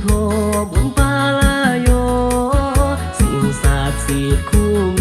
โทบุญปาลาโย สิ่งศักดิ์สิทธิ์คุ้ม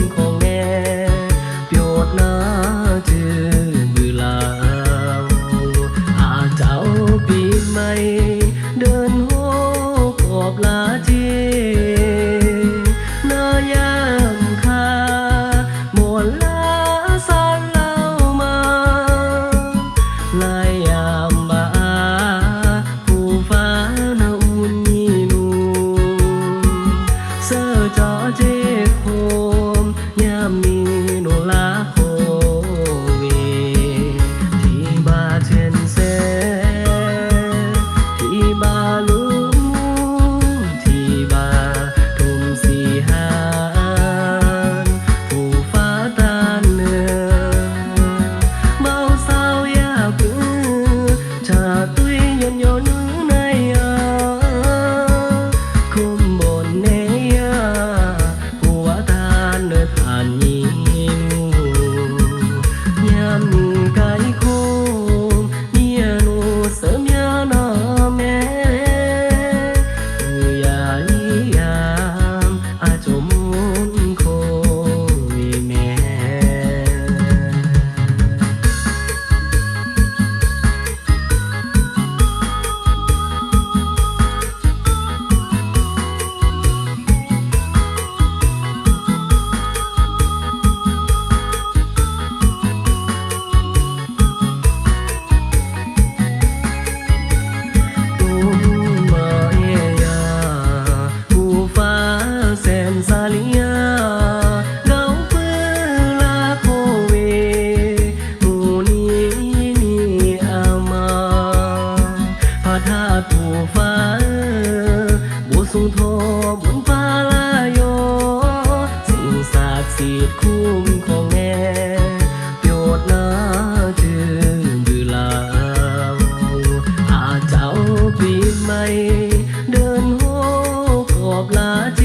না